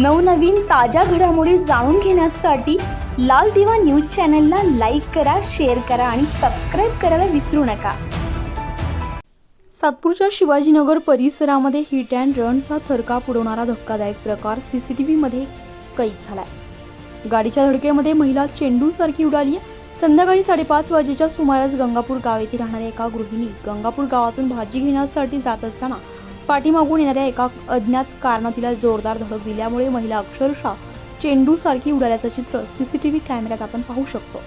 नवनवीन ताज्या घडामोडी जाणून घेण्यासाठी लाल दिवा न्यूज चॅनलला लाईक करा शेअर करा आणि सबस्क्राईब करायला विसरू नका. सातपूरच्या शिवाजीनगर परिसरामध्ये हिट अँड रनचा थरकाप उडवणारा धक्कादायक प्रकार सी सी टी व्हीमध्ये कैद झालाय. गाडीच्या धडकेमध्ये महिला चेंडूसारखी उडाली संध्याकाळी साडेपाच वाजेच्या सुमारास गंगापूर गाव येथे राहणाऱ्या एका गृहिणी गंगापूर गावातून भाजी घेण्यासाठी जात असताना पाठीमागून येणाऱ्या एका अज्ञात कारनं तिला जोरदार धडक दिल्यामुळे महिला अक्षरशः चेंडूसारखी उडाल्याचं चित्र सीसीटीव्ही कॅमेऱ्यात आपण पाहू शकतो.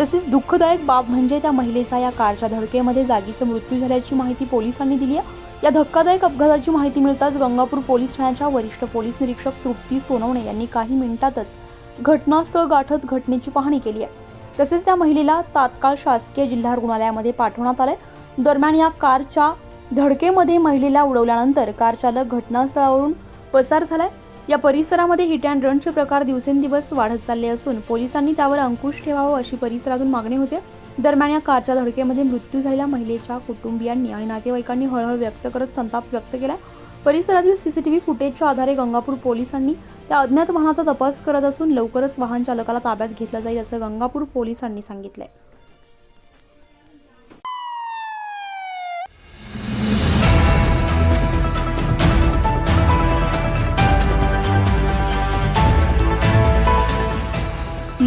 तसेच दुःखदायक बाब म्हणजे त्या महिलेचा या कारच्या धडकेमध्ये जागीचा मृत्यू झाल्याची माहिती पोलिसांनी दिली आहे. या धक्कादायक अपघाताची माहिती मिळताच गंगापूर पोलीस ठाण्याच्या वरिष्ठ पोलीस निरीक्षक तृप्ती सोनवणे यांनी काही मिनिटातच घटनास्थळ गाठत घटनेची पाहणी केली आहे. तसेच त्या महिलेला तात्काळ शासकीय जिल्हा रुग्णालयामध्ये पाठवण्यात आलंय. दरम्यान या कारच्या धडकेमध्ये महिलेला उडवल्यानंतर कारचालक घटनास्थळावरून पसार झालाय. या परिसरामध्ये हिट अँड रनचे प्रकार दिवसेंदिवस वाढत चालले असून पोलिसांनी त्यावर अंकुश ठेवावं अशी परिसरातून मागणी होते. दरम्यान या कारच्या धडकेमध्ये मृत्यू झालेल्या महिलेच्या कुटुंबियांनी आणि नातेवाईकांनी हळहळ व्यक्त करत संताप व्यक्त केला परिसरातील सीसीटीव्ही फुटेजच्या आधारे गंगापूर पोलिसांनी त्या अज्ञात वाहनाचा तपास करत असून लवकरच वाहन चालकाला ताब्यात घेतलं जाईल असं गंगापूर पोलिसांनी सांगितलंय.